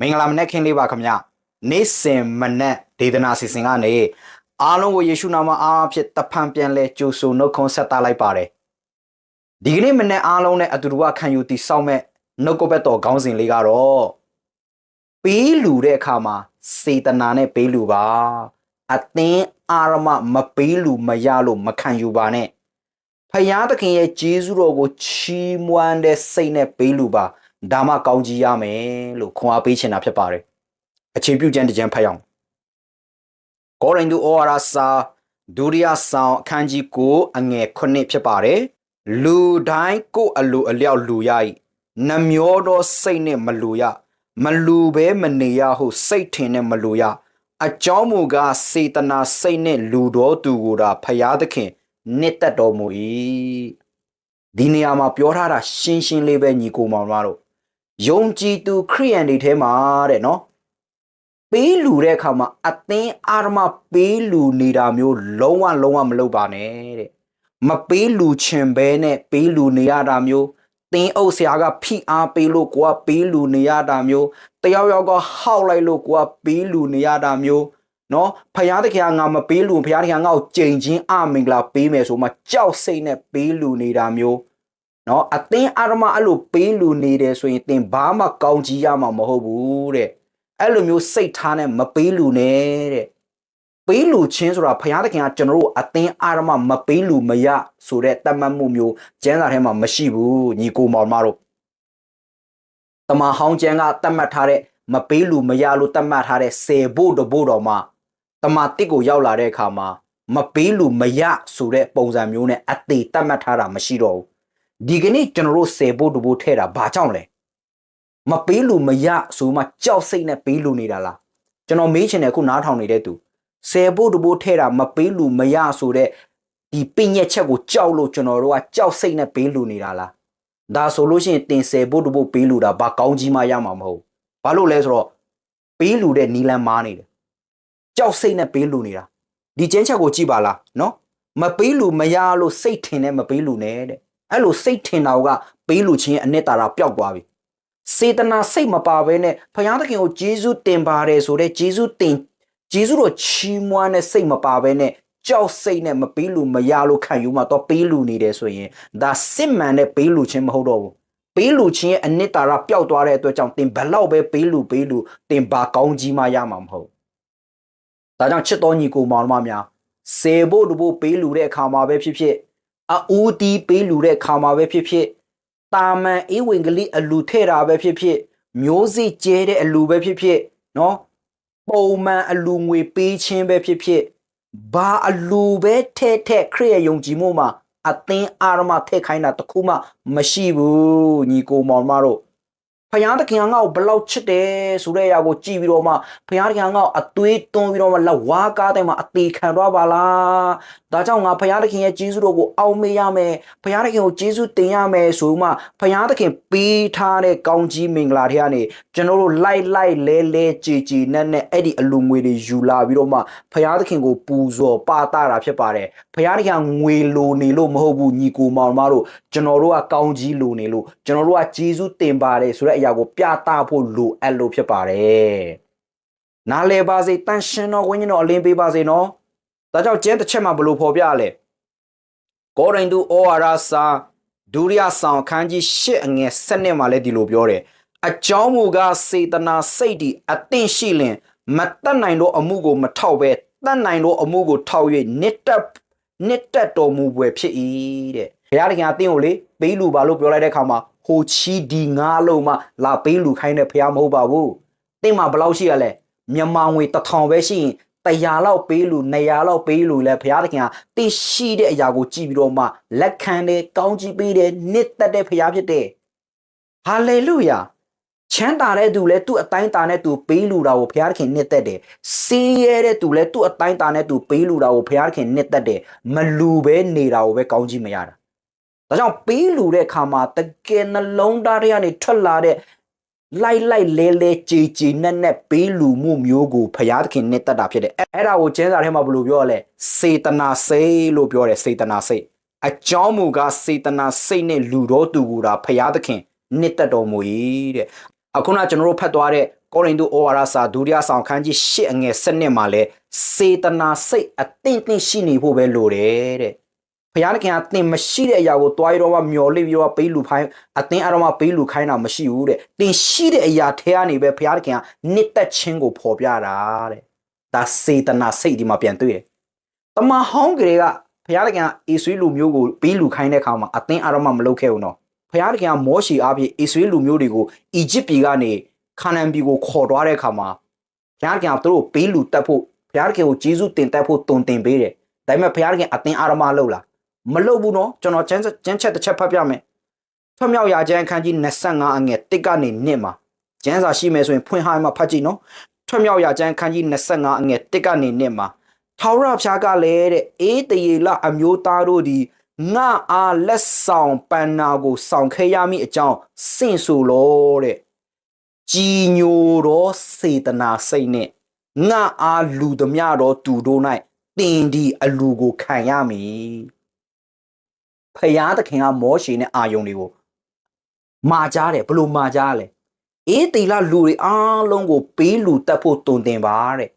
မင်္ဂလာမနက်ခင်းလေးပါခင်ဗျနေ့စဉ်မနက်ဒေသနာစီစဉ်ကနေအားလုံးကိုယေရှုနာမအားဖြင့်တဖန်ပြန်လဲကြိုဆိုနှုတ်ခွန်းဆက်သလိုက်ပါတယ်ဒီကနေ့မနက်အားလုံးနဲ့အတူတူခံယူတည်ဆောက်မဲ့နှုတ်ကပတ်တော်ခေါင်းစဉ်လေးကတော့ပေးလူတဲ့အခါမှာစေတနာနဲ့ပေးလူပါအသင်းအာရမမပေးလူမရလို့မခံယူပါနဲ့ဖယားသခင်ရဲ့ဂျေဇုတော်ကိုချီးမွမ်းတဲ့စိတ်နဲ့ပေးလူပါ ဒါမှကောင်းကြီးရမယ်လို့ခွန်အားပေးချင်တာဖြစ်ပါတယ်အခြေပြုကျမ်းတစ်ကျမ်းဖတ်ရအောင်ကောရိန္သုဩဝါဒစာဒုတိယဆောင်အခန်းကြီး9အငယ်9ဖြစ်ပါတယ်လူတိုင်းကိုယ်အလိုအလျောက်လူရ၏နှမျောသောစိတ်နဲ့မလူရမလူဘဲမနေရဟုစိတ်ထင်နဲ့မလူရအကြောင်းမူကားစေတနာစိတ်နဲ့လူတော်သူကိုယ်တာဖျားသခင်နှစ်သက်တော်မူ၏ဒီနေရာမှာပြောထားတာရှင်းရှင်းလေးပဲညီကိုမောင်တို့ ယုံကြည်သူခရိယန်တွေထဲမှာတဲ့နော်ပေးလူတဲ့အခါမှာအသင်းအာရမပေးလူနေတာမျိုးလုံးဝလုံးဝမလုပ်ပါနဲ့တဲ့မပေးလူချင်ဘဲနဲ့ပေးလူနေရတာမျိုးတင်းအုပ်ဆရာကဖိအားပေးလို့ကိုကပေးလူနေရတာမျိုးတယောက်ယောက်ကဟောက်လိုက်လို့ကိုကပေးလူနေရတာမျိုးနော်ဖယားတခင်ကငါမပေးလူဖယားတခင်ကငါ့ကိုကြိမ်ချင်းအမင်္ဂလာပေးမယ်ဆိုမှကြောက်စိတ်နဲ့ပေးလူနေတာမျိုး နော်အသင်းအာရမအဲ့လိုပေးလူနေတယ်ဆိုရင်တင်ဘာမှကောင်းကြီးရမှာမဟုတ်ဘူးတဲ့အဲ့လိုမျိုးစိတ်ထားနဲ့မပေးလူနဲ့တဲ့ပေးလူချင်းဆိုတာဘုရားသခင်ကကျွန်တော်တို့အသင်းအာရမမပေးလူမရဆိုတဲ့တတ်မှတ်မှုမျိုးကျမ်းစာထဲမှာမရှိဘူးညီကိုမောင်မတို့တမန်ဟောင်းကျမ်းကတတ်မှတ်ထားတဲ့မပေးလူမရလို့တတ်မှတ်ထားတဲ့ဆယ်ဖို့တဖို့တော်မှာတမန်တစ်ကိုရောက်လာတဲ့အခါမှာမပေးလူမရဆိုတဲ့ပုံစံမျိုးနဲ့အသေးတတ်မှတ်ထားတာမရှိတော့ဘူး ဒီကနေ့ကျွန်တော်တို့ဆယ်ဖို့တဖို့ထဲတာဘာကြောင့်လဲမပေးလူမရဆိုမှကြောက်စိတ်နဲ့ပေးလူနေတာလားကျွန်တော်မေးချင်တယ်ခုနားထောင်နေတဲ့သူဆယ်ဖို့တဖို့ထဲတာမပေးလူမရဆိုတဲ့ဒီပညက်ချက်ကိုကြောက်လို့ကျွန်တော်တို့ကကြောက်စိတ်နဲ့ပေးလူနေတာလားဒါဆိုလို့ရှိရင်တင်ဆယ်ဖို့တဖို့ပေးလူတာဘာကောင်းကြီးမှရမှာမဟုတ်ဘာလို့လဲဆိုတော့ပေးလူတဲ့နီလန်မားနေတယ်ကြောက်စိတ်နဲ့ပေးလူနေတာဒီကျင်းချက်ကိုကြည့်ပါလားနော်မပေးလူမရလို့စိတ်ထင်နဲ့မပေးလူနဲ့တဲ့ အဲ့လိုစိတ်ထင်တာကပေးလူချင်းရဲ့အနှစ်သာရပျောက်သွားပြီစေတနာစိတ်မပါဘဲနဲ့ဘုရားသခင်ကိုဂျေဇုတင်ပါတယ်ဆိုတဲ့ဂျေဇုတင်ဂျေဇုတော်ချီးမွမ်းတဲ့စိတ်မပါဘဲနဲ့ကြောက်စိတ်နဲ့မပေးလူမရလို့ခံယူမှတော့ပေးလူနေတယ်ဆိုရင်ဒါစစ်မှန်တဲ့ပေးလူချင်းမဟုတ်တော့ဘူးပေးလူချင်းရဲ့အနှစ်သာရပျောက်သွားတဲ့အတွက်ကြောင့်တင်ဘလောက်ပဲပေးလူပေးလူတင်ဘာကောင်းကြီးမှရမှာမဟုတ်ဒါကြောင့်ချစ်တော်ညီကိုမောင်နှမများစေဖို့လူဖို့ပေးလူတဲ့အခါမှာပဲဖြစ်ဖြစ် အူးတီးပေးလူတဲ့အခါမှာပဲဖြစ်ဖြစ်တာမန်အေးဝင်ကလေးအလူထဲ့တာပဲဖြစ်ဖြစ်မျိုးစိကျဲတဲ့အလူပဲဖြစ်ဖြစ်နော်ပုံမှန်အလူငွေပေးခြင်းပဲဖြစ်ဖြစ်ဘာအလူပဲထဲ့ထဲ့ခရစ်ရဲ့ယုံကြည်မှုမှာအသင်းအာရမထည့်ခိုင်းတာတခုမှမရှိဘူးညီကိုမောင်မတို့ ဖယားသခင်ကငါ့ကိုဘလောက်ချစ်တယ်ဆိုတဲ့အရာကိုကြည့်ပြီးတော့မှဖယားသခင်ကငါ့ကိုအသွေးသွန်းပြီးတော့မှလက်ဝါးကားတဲ့မှာအသေးခံသွားပါလားဒါကြောင့်ငါဖယားသခင်ရဲ့ကျေးဇူးတော်ကိုအောက်မေ့ရမယ်ဖယားသခင်ကိုကျေးဇူးတင်ရမယ်ဆိုမှဖယားသခင်ပေးထားတဲ့ကောင်းကြီးမင်္ဂလာတွေကနေကျွန်တော်တို့လိုက်လိုက်လဲလဲကြည်ကြည်နဲ့နဲ့အဲ့ဒီအလူငွေတွေယူလာပြီးတော့မှဖယားသခင်ကိုပူဇော်ပါတာတာဖြစ်ပါတယ်ဖယားသခင်ကငွေလိုနေလို့မဟုတ်ဘူးညီကိုမောင်မတို့ကျွန်တော်တို့ကကောင်းကြီးလိုနေလို့ကျွန်တော်တို့ကကျေးဇူးတင်ပါတယ်ဆိုတဲ့အရာကိုပြသဖို့လိုအပ်လို့ဖြစ်ပါတယ်နားလဲပါစေတန်ရှင်တော်ဝိညာဉ်တော်အလင်းပေးပါစေနော်ဒါကြောင့်ကျမ်းတစ်ချက်မှာဘယ်လိုဖော်ပြရလဲကောရိန္သုဩဝါဒစာဒုတိယဆောင်အခန်းကြီး၈အငယ်7နှစ်မှာလည်းဒီလိုပြောတယ်အကြောင်းမူကားစေတနာစိတ်ဒီအသင့်ရှိလင်မတတ်နိုင်သောအမှုကိုမထောက်ပဲတတ်နိုင်သောအမှုကိုထောက်၍နှစ်တက်နှစ်တက်တော်မူပွဲဖြစ်၏တဲ့ဘုရားသခင်အသင်ကိုလေပေးလူပါလို့ပြောလိုက်တဲ့အခါမှာ ဟိုချီဒီငါလုံးမှလာပေးလူခိုင်းတဲ့ဘုရားမဟုတ်ပါဘူး။သင်မှာဘယ်လောက်ရှိရလဲမြန်မာငွေတစ်ထောင်ပဲရှိရင်100လောက်ပေးလူ200လောက်ပေးလူလဲဘုရားသခင်ကသိရှိတဲ့အရာကိုကြည့်ပြီးတော့မှလက်ခံတယ်ကောင်းကြီးပေးတယ်နှစ်သက်တဲ့ဘုရားဖြစ်တယ်။ဟာလေလုယာချမ်းသာတဲ့သူလဲသူ့အတိုင်းတာနဲ့သူပေးလူတာကိုဘုရားသခင်နှစ်သက်တယ်။စီးရဲတဲ့သူလဲသူ့အတိုင်းတာနဲ့သူပေးလူတာကိုဘုရားသခင်နှစ်သက်တယ်။မလူပဲနေတာကိုပဲကောင်းကြီးမရတာ။ ဒါကြောင့်ပေးလူတဲ့အခါမှာတကယ်နှလုံးသားတွေကနေထွက်လာတဲ့လိုက်လိုက်လဲလဲကြည်ကြည်နဲ့နဲ့ပေးလူမှုမျိုးကိုဖရာသခင်နဲ့တတ်တာဖြစ်တယ်အဲ့အဲ့ဒါကိုကျမ်းစာထဲမှာဘယ်လိုပြောရလဲစေတနာစိတ်လို့ပြောတယ်စေတနာစိတ်အကြောင်းမူကားစေတနာစိတ်နဲ့လူတော်သူကိုယ်တာဖရာသခင်နှစ်သက်တော်မူ၏တဲ့အခုနကျွန်တော်တို့ဖတ်သွားတဲ့ကောရိန္သုဩဝါဒစာဒုတိယဆောင်ခန်းကြီး၈အငယ်7နှစ်မှာလဲစေတနာစိတ်အသင့်သင့်ရှိနေဖို့ပဲလိုတယ်တဲ့ ဖခင်တခင်ကသင်မရှိတဲ့အရာကိုတွားရတော့မှမျော်လင့်ပြီးတော့ပေးလူဖိုင်းအသင်အရမပေးလူခိုင်းတာမရှိဘူးတဲ့သင်ရှိတဲ့အရာထဲကနေပဲဖခင်တခင်ကနှစ်သက်ခြင်းကိုဖော်ပြတာတဲ့ဒါစေတနာစိတ်ဒီမှာပြန်တွေ့တယ်တမဟောင်းကလေးကဖခင်တခင်ကအေဆွေးလူမျိုးကိုပေးလူခိုင်းတဲ့အခါမှာအသင်အရမမလုပ်ခဲ့ဘူးနော်ဖခင်တခင်ကမောရှေအပြင်အေဆွေးလူမျိုးတွေကိုအီဂျစ်ပြည်ကနေခါနန်ပြည်ကိုခေါ်သွားတဲ့အခါမှာဘုရားခင်ကသူတို့ပေးလူတက်ဖို့ဘုရားခင်ကိုဂျေဇုတင်တက်ဖို့တုံတင်ပေးတယ်ဒါပေမဲ့ဘုရားခင်အသင်အာရမလုပ်လား မလုပ်ဘူးနော်ကျွန်တော်ကျန်းကျန်းချက်တစ်ချက်ဖတ်ပြမယ်ထွတ်မြောက်ရာကျမ်းအခန်းကြီး25အငယ်1ကနေ1မှာကျမ်းစာရှိမယ်ဆိုရင်ဖွင့်ဟိုင်းမှာဖတ်ကြည့်နော်ထွတ်မြောက်ရာကျမ်းအခန်းကြီး25အငယ်1ကနေ1မှာထာဝရဘုရားကလည်းတဲ့အေးတရေလအမျိုးသားတို့သည်ငါအားလက်ဆောင်ပန္နာကို ဆောင်ခဲ့ရမည့်အကြောင်းစင့်ဆိုလို့တဲ့ကြည်ညိုသောစေတနာစိတ်နဲ့ငါအားလူသမျှသောသူတို့၌တင်ဒီအလူကိုခံရမည် ဖယားသခင်ကမောရှေနဲ့အာယုန်တွေကိုမာကြားတယ်ဘလို့မာကြားလဲအေးတီလာလူတွေအားလုံးကိုပေးလူတက်ဖို့တုံတင်ပါတဲ့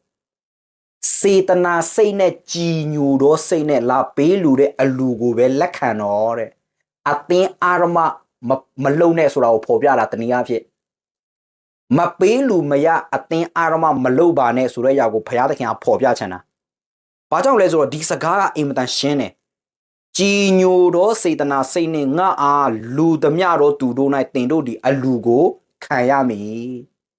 စေတနာစိတ်နဲ့ကြည်ညိုသောစိတ်နဲ့လာပေးလူတဲ့အလူကိုပဲလက်ခံတော့တဲ့အသင်းအာရမမမလုံနဲ့ဆိုတာကိုဖော်ပြတာတနည်းအားဖြင့်မပေးလူမရအသင်အာရမမလုပ်ပါနဲ့ဆိုတဲ့အရာကိုဘုရားသခင်ကဖော်ပြချင်တာ။ဘာကြောင့်လဲဆိုတော့ဒီစကားကအင်မတန်ရှင်းတယ်။ ကြည်ညိုသောစေတနာစိတ်နဲ့ငါအားလူသမျှသောသူတို့၌တင်တို့ဒီအလူကိုခံရမည်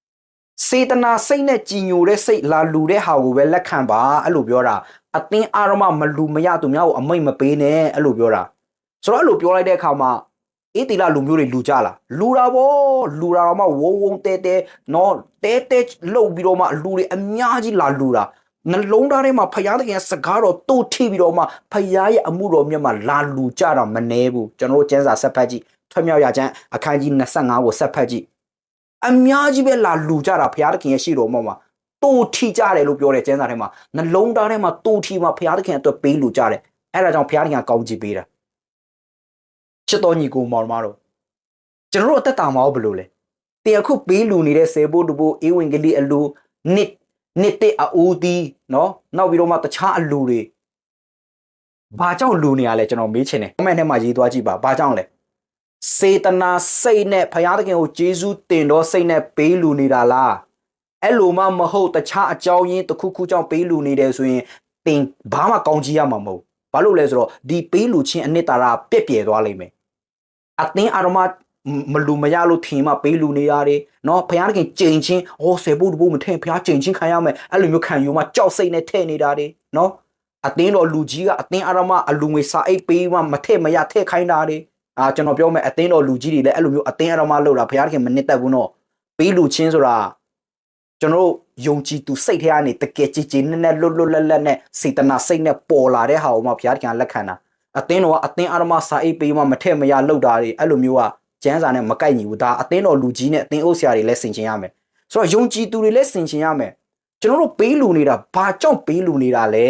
။စေတနာစိတ်နဲ့ကြည်ညိုတဲ့စိတ်လာလူတဲ့ဟာကိုပဲလက်ခံပါအဲ့လိုပြောတာအသင်အာရမမလူမရသူများကိုအမိတ်မပေးနဲ့အဲ့လိုပြောတာဆိုတော့အဲ့လိုပြောလိုက်တဲ့အခါမှာအေးတီလာလူမျိုးတွေလူကြလားလူတာဗောလူတာတော့မှဝုံဝုံတဲတဲနော်တဲတဲလှုပ်ပြီးတော့မှလူတွေအများကြီးလာလူတာ နှလုံးသားထဲမှာဖယားတခင်စကားတော်တို့ထိပြီးတော့မှဖယားရဲ့အမှုတော်မြတ်မှာလာလူကြတာမနှဲဘူးကျွန်တော်တို့ကျမ်းစာဆက်ဖတ်ကြည့်ထွတ်မြောက်ရာကျမ်းအခန်းကြီး25ကိုဆက်ဖတ်ကြည့်အများကြီးပဲလာလူကြတာဖယားတခင်ရဲ့ရှိတော်မှာမှာတို့ထိကြတယ်လို့ပြောတယ်ကျမ်းစာထဲမှာနှလုံးသားထဲမှာတို့ထိမှာဖယားတခင်အတွက်ပေးလူကြတယ်အဲ့ဒါကြောင့်ဖယားတခင်ကကောင်းချီးပေးတာချစ်တော်ညီကိုမောင်မတော်ကျွန်တော်တို့အသက်တာမှာဘယ်လိုလဲတင်အခုပေးလူနေတဲ့ဆေဘိုးတဘိုးအေးဝင်ကလေးအလူနစ် နှစ်တစ်အဦးသီးနော်နောက်ပြီးတော့မှတခြားအလူတွေဘာကြောင့်လူနေရလဲကျွန်တော်မေးချင်တယ် comment ထဲမှာရေးသွားကြည့်ပါဘာကြောင့်လဲစေတနာစိတ်နဲ့ဘုရားသခင်ကိုယေရှုတင်တော်စိတ်နဲ့ပေးလူနေတာလားအဲ့လိုမှမဟုတ်တခြားအကြောင်းရင်းတစ်ခုခုကြောင့်ပေးလူနေတယ်ဆိုရင်သင်ဘာမှကောင်းကြီးရမှာမဟုတ်ဘာလို့လဲဆိုတော့ဒီပေးလူချင်းအနှစ်သာရပြက်ပြယ်သွားလိမ့်မယ်အသင်းအာရမ မလူမရလို့ထင်မှပေးလူနေရတယ်နော်ဘုရားသခင်ကြိမ်ချင်းဟောဆယ်ဖို့တဖို့မထင်ဘုရားကြိမ်ချင်းခံရမယ်အဲ့လိုမျိုးခံယူမှကြောက်စိတ်နဲ့ထဲ့နေတာတွေနော်အတင်းတော်လူကြီးကအတင်းအာရမအလူငွေစာအိတ်ပေးမှမထဲ့မရထဲ့ခိုင်းတာတွေအာကျွန်တော်ပြောမယ်အတင်းတော်လူကြီးတွေလည်းအဲ့လိုမျိုးအတင်းအာရမလို့တာဘုရားသခင်မနစ်သက်ဘူးနော်ပေးလူချင်းဆိုတာကျွန်တော်ယုံကြည်သူစိတ်ထဲကနေတကယ်ကြည်ကြည်နဲ့နဲ့လွတ်လွတ်လပ်လပ်နဲ့စေတနာစိတ်နဲ့ပေါ်လာတဲ့ဟာကိုမှဘုရားသခင်ကလက်ခံတာအတင်းတော်ကအတင်းအာရမစာအိတ်ပေးမှမထဲ့မရလောက်တာတွေအဲ့လိုမျိုးက ကျန်းစာနဲ့မကိုက်ညီဘူးဒါအသင်းတော်လူကြီးနဲ့အသင်းအုပ်ဆရာတွေလည်းဆင်ခြင်ရမယ်ဆိုတော့ယုံကြည်သူတွေလည်းဆင်ခြင်ရမယ်ကျွန်တော်တို့ပေးလူနေတာဘာကြောင့်ပေးလူနေတာလဲ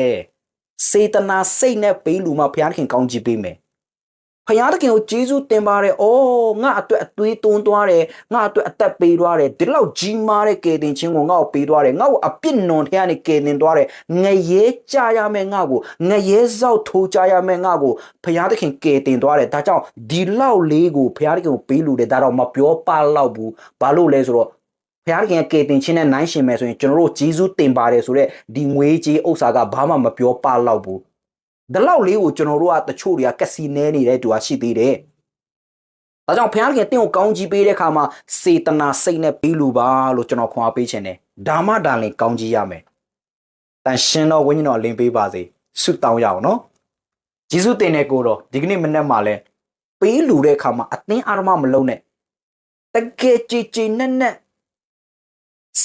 စေတနာစိတ်နဲ့ပေးလူမှဘုရားသခင်ကောင်းချီးပေးမယ် ဖယားသခင်ကိုကျေးဇူးတင်ပါတယ်။အော်ငါအတွက်အသွေးသွန်းသွားတယ်။ငါအတွက်အသက်ပေးသွားတယ်။ဒီလောက်ကြီးမားတဲ့ကယ်တင်ခြင်းကိုငါ့ကိုပေးသွားတယ်။ငါ့ကိုအပြစ်နွန်ထဲကနေကယ်တင်သွားတယ်။ငရဲကြရမယ်ငါ့ကိုငရဲစောက်ထိုးကြရမယ်ငါ့ကိုဖယားသခင်ကယ်တင်သွားတယ်။ဒါကြောင့်ဒီလောက်လေးကိုဖယားသခင်ကိုပေးလို့တယ်ဒါတော့မပြောပါလောက်ဘူး။ဘာလို့လဲဆိုတော့ဖျားခင်ကကေတင်ချင်းနဲ့နိုင်ရှင်မယ်ဆိုရင်ကျွန်တော်တို့ဂျေဇုတင်ပါတယ်ဆိုတော့ဒီငွေကြေးဥစ္စာကဘာမှမပြောပါလောက်ဘူး ဒီလောက်လေးကိုကျွန်တော်တို့ကတချို့တွေကကက်စီနဲနေတဲ့သူကရှိသေးတယ်။ဒါကြောင့်ဘုရားခင်တင့်ကိုကောင်းကြီးပေးတဲ့အခါမှာစေတနာစိတ်နဲ့ပြီးလူပါလို့ကျွန်တော်ခွန်အားပေးခြင်းတယ်။ဒါမှဒါလင်ကောင်းကြီးရမယ်။တန်ရှင်တော်ဝိညာဉ်တော်လင်းပေးပါစေ။ဆုတောင်းရအောင်နော်။ဂျေဇုတင်တဲ့ကိုတော့ဒီကနေ့မနေ့မှလဲပေးလူတဲ့အခါမှာအသင်းအာရမမလုံးနဲ့တကယ်ကြည်ကြည်နက်နက်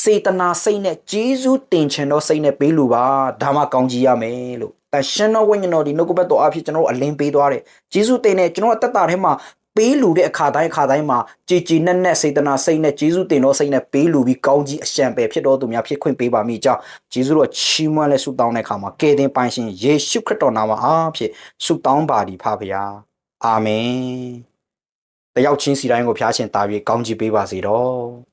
စေတနာစိတ်နဲ့ဂျေဇုတင်ခြင်းတော့စိတ်နဲ့ပေးလူပါဒါမှကောင်းကြီးရမယ်လို့ အရှင်တော်ဝိညာဉ်တော်ဒီနှုတ်ကပတ်တော်အဖြစ်ကျွန်တော်တို့အလင်းပေးသွားတယ်ဂျေစုတင်နဲ့ကျွန်တော်အသက်တာထဲမှာပေးလူတဲ့အခါတိုင်းအခါတိုင်းမှာကြည်ကြည်နက်နက်စေတနာစိတ်နဲ့ဂျေစုတင်တော်စိတ်နဲ့ပေးလူပြီးကောင်းကြီးအရှံပယ်ဖြစ်တော်သူများဖြစ်ခွင့်ပေးပါမိကြောင်းဂျေစုတော်ချီးမွမ်းလဲဆုတောင်းတဲ့အခါမှာကယ်တင်ပိုင်ရှင်ယေရှုခရစ်တော်နာမအားဖြင့်ဆုတောင်းပါသည်ဖဖရာအာမင်တယောက်ချင်းစီတိုင်းကိုဖျားရှင်တာ၍ကောင်းကြီးပေးပါစေတော်